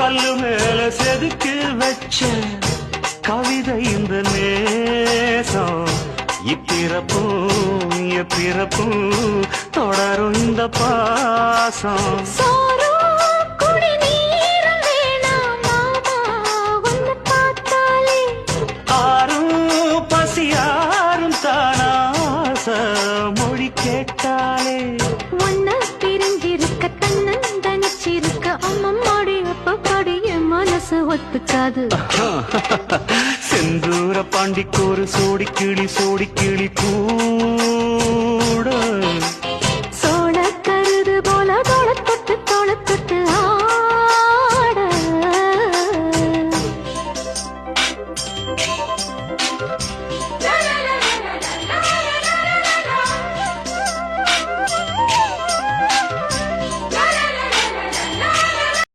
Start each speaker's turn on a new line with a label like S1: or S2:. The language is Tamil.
S1: கல்லு மேல செதுக்கி வச்ச கவிதை இந்த நேசம். இப்பிறப்பும் எப்பிறப்பும் தொடரும் இந்த பாசம்.
S2: சோறும் குடிநீரும் ஒத்துக்காது.
S1: செந்தூர பாண்டிக்கோரு சோடி கிளி சோடி கிளி கூட. சோழ கருது போல